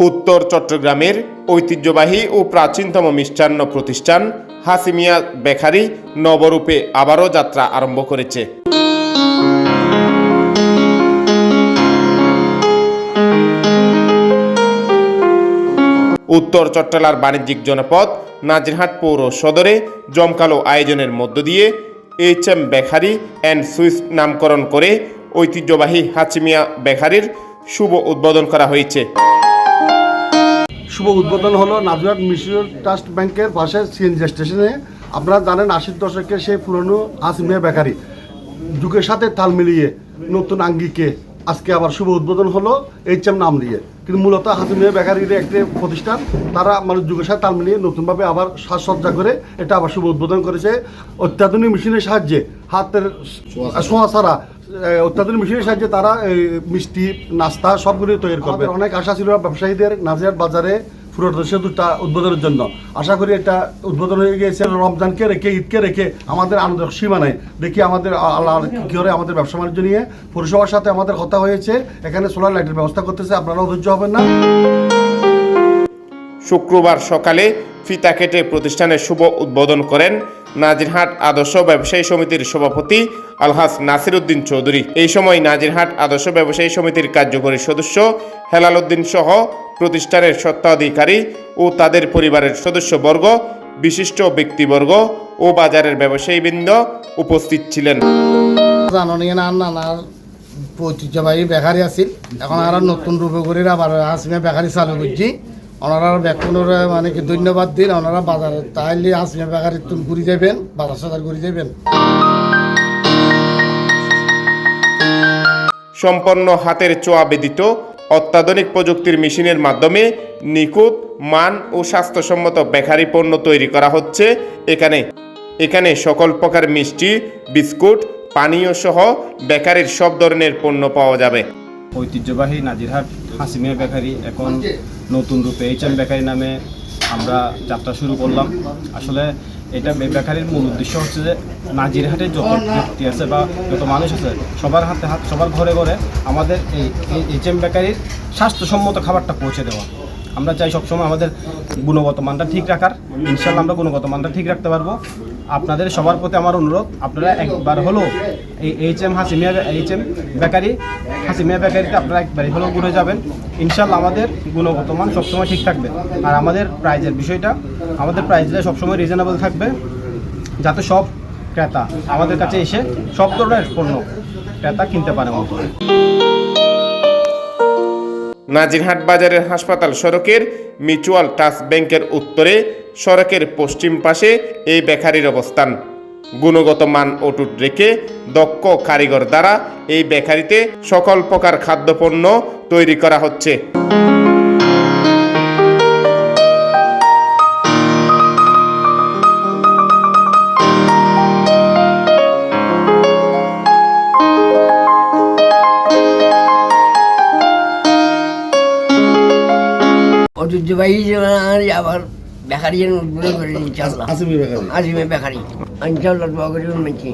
উত্তর চট্টগ্রামের ঐতিহ্যবাহী ও প্রাচীনতম মিষ্টান্ন প্রতিষ্ঠান হাসিমিয়া বেখারি নবরূপে আবারও যাত্রা আরম্ভ করেছে। উত্তর চট্টলার বাণিজ্যিক জনপদ নাজিরহাট পৌর সদরে জমকালো আয়োজনের মধ্য দিয়ে এইচ এম বেখারি অ্যান্ড সুইস নামকরণ করে ঐতিহ্যবাহী হাচিমিয়া বেখারির শুভ উদ্বোধন করা হয়েছে। শুভ উদ্বোধন হলো নাজরাট মিশর ট্রাস্ট ব্যাংকের পাশে সিএনজি স্টেশনে। আপনারা জানেন আশির দশকের সেই পুরনো আসমিয়া বেকারি। যুগের সাথে তাল মিলিয়ে নতুন আঙ্গিকে আজকে আবার শুভ উদ্বোধন হলো এইচ এম নাম দিয়ে কিন্তু মূলত হাসিমিয়া বেকারির একটি প্রতিষ্ঠান তারা মানে যুগের সাথে তাল মিলিয়ে নতুনভাবে আবার সাজসজ্জা করে এটা আবার শুভ উদ্বোধন করেছে। অত্যাধুনিক মেশিনের সাহায্যে হাতের ছোঁয়া ছাড়া অত্যাধুনিক মেশিনের সাহায্যে তারা মিষ্টি নাস্তা সবগুলি তৈরি করবে। অনেক আশা ছিল ব্যবসায়ীদের নাজিয়ার বাজারে ফুরোটা সেতুটা উদ্বোধনের জন্য। আশা করি এটা উদ্বোধন হয়ে গিয়েছে। রমজানকে রেখে ঈদকে রেখে আমাদের আনন্দ সীমা নেই। দেখি আমাদের আল্লাহ কী করে আমাদের ব্যবসা বাণিজ্য নিয়ে পরিষেবার সাথে আমাদের কথা হয়েছে। এখানে সোলার লাইটের ব্যবস্থা করতেছে আপনারাও ধৈর্য হবেন না। শুক্রবার সকালে ফিতা কেটে প্রতিষ্ঠানের শুভ উদ্বোধন করেন নাজিরহাট আদর্শ ব্যবসায়ী সমিতির সভাপতি আলহাস নাসির উদ্দিন চৌধুরী। এই সময় নাজিরহাট আদর্শ ব্যবসায়ী সমিতির কার্যকরী সদস্য হেলাল উদ্দিন সহ প্রতিষ্ঠানের স্বত্বাধিকারী ও তাদের পরিবারের সদস্যবর্গ, বিশিষ্ট ব্যক্তিবর্গ ও বাজারের ব্যবসায়ীবৃন্দ উপস্থিত ছিলেন। ঐতিহ্যবাহী বেকারি আছিল। এখন আর নতুন রূপে করে আবার হাসমিয়া বেকারি চালু করছি। ওনারা বেকুনের মানে কি ধন্যবাদ দিন ওনারা বাজারে তাইলে হাসমিয়া বেকারি তুমি ঘুরে যাবেন বাজার সাজার ঘুরে যাবেন সম্পন্ন হাতের চোয়া ব্যতীত অত্যাধুনিক প্রযুক্তির মেশিনের মাধ্যমে নিখুঁত মান ও স্বাস্থ্যসম্মত বেকারি পণ্য তৈরি করা হচ্ছে। এখানে এখানে সকল প্রকার মিষ্টি বিস্কুট পানীয় সহ বেকারির সব ধরনের পণ্য পাওয়া যাবে। ঐতিহ্যবাহী নাজিরহাট হাসিমিয়া বেকারি, এখন নতুন রূপে এইচ এম বেকারি নামে আমরা যাত্রা শুরু করলাম। আসলে এটা বেকারির মূল উদ্দেশ্য হচ্ছে যে নাজিরহাটে যত ব্যক্তি আছে বা যত মানুষ আছে, সবার হাতে হাত সবার ঘরে ঘরে আমাদের এই এইচ এম বেকারির স্বাস্থ্যসম্মত খাবারটা পৌঁছে দেওয়া। আমরা চাই সবসময় আমাদের গুণগত মানটা ঠিক রাখার। ইনশাল্লাহ আমরা গুণগত মানটা ঠিক রাখতে পারব। আপনাদের সবার প্রতি আমার অনুরোধ, আপনারা একবার হলো এই H M Hashimia H M bakery, Hashimia বেকারিতে আপনারা একবারই হলেও ঘুরে যাবেন। ইনশাল্লাহ আমাদের গুণগত মান সবসময় ঠিক থাকবে। আর আমাদের প্রাইজের বিষয়টা, আমাদের প্রাইসটা সবসময় রিজনেবল থাকবে। যাতে সব ক্রেতা আমাদের কাছে এসে সব ধরনের পণ্য ক্রেতা কিনতে পারে মতো নাজিরহাট বাজারের হাসপাতাল সড়কের মিউচুয়াল ট্রাস্ট ব্যাংকের উত্তরে, সড়কের পশ্চিম পাশে এই বেকারির অবস্থান। গুণগত মান অটুট রেখে দক্ষ কারিগর দ্বারা এই বেকারিতে সকল প্রকার খাদ্যপণ্য তৈরি করা হচ্ছে। ঐতিহ্যবাহী আবার বেকারি উদ্বোধন করে ইনশাল্লাহ আসিমি বেকারি দোয়া মানছি